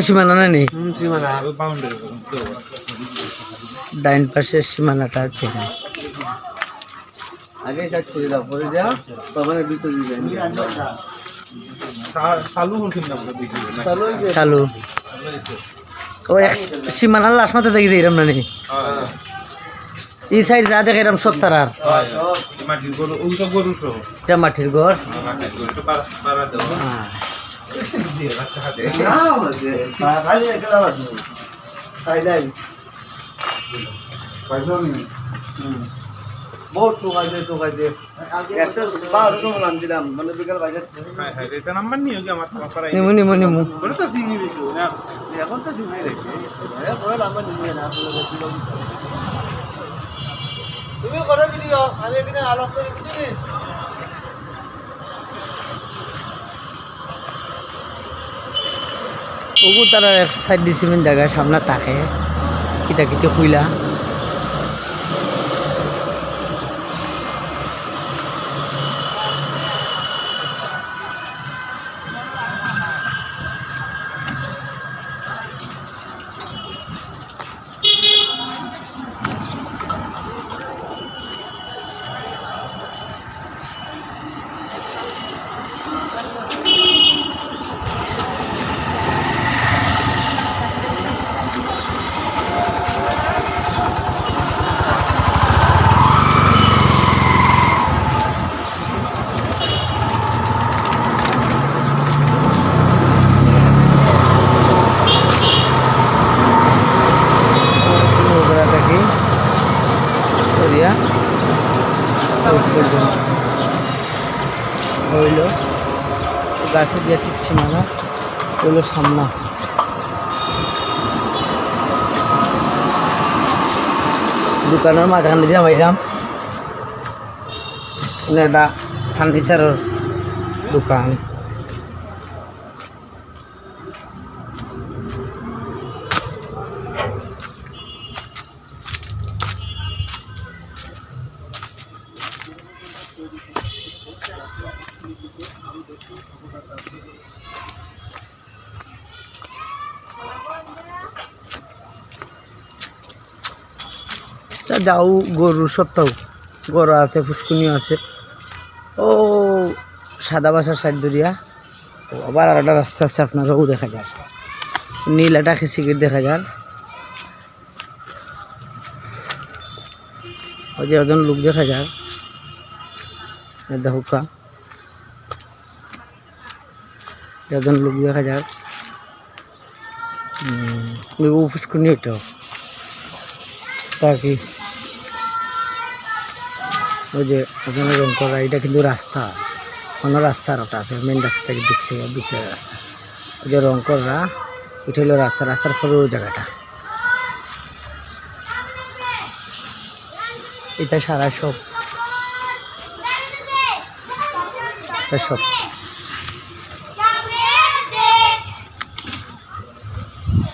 সীমানা নেই সীমানা বাউন্ডারি ডাইন পাশের সীমানাটা থেকে আগে করে দাও পরে যা বাবার ভিতরে চালু। না। ও এক সীমানার লাশ মাথা দেখি দিলাম না নি হ্যাঁ, এই সাইড যা দেখে এরম সত্তর আর। এটা মাটির ঘর। বহুত টোকাইছে টোকাইছে একটা বারো নাম দিলাম মানে বিকাল বাজে এটা নাম্বার নিয়ে আমার নিমু নিমু। নিমু তো চিনি দিছো এখন তো তুমি করে ভিডিও আমি এখানে আলাপ করে দিই ওগু তারা এক সাইড দিছিলেন জায়গায় সামনে তাকে। কিতা কিতা খুইলা পর্যন্ত হইল। গাছের যে ঠিক সীমানা, হইল সামনা। দোকানের মাঝখানে দিয়ে বাইরাম। এটা ফার্নিচারের দোকান। যাও গরু সপ্তাহ গরু আছে, ফুসকুনি আছে। ও, সাদা বাসার সাইড দরিয়া ও, আবার আর একটা রাস্তা আছে, আপনারাও দেখা যায় নীল একটা খিচিকির দেখা যায় ওই যে ওজন লোক দেখা যায় দেহুকা ওজন লোক দেখা যায়। ফুসকুনি ওইটাও তা কি? ওই যে ওখানে রং করা, এটা কিন্তু রাস্তা। কোনো রাস্তার ওটা আছে মেন রাস্তা থেকে দিচ্ছে দিচ্ছে রাস্তা। ওই যে রং করা, এটা হলো রাস্তা, রাস্তার পরে ওই জায়গাটা। এটা সারা সব। সব।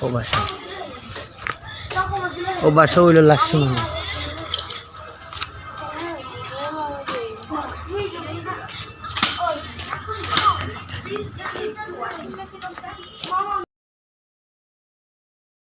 ও বাসা। ও বাসা হইল লাক্ষ্মী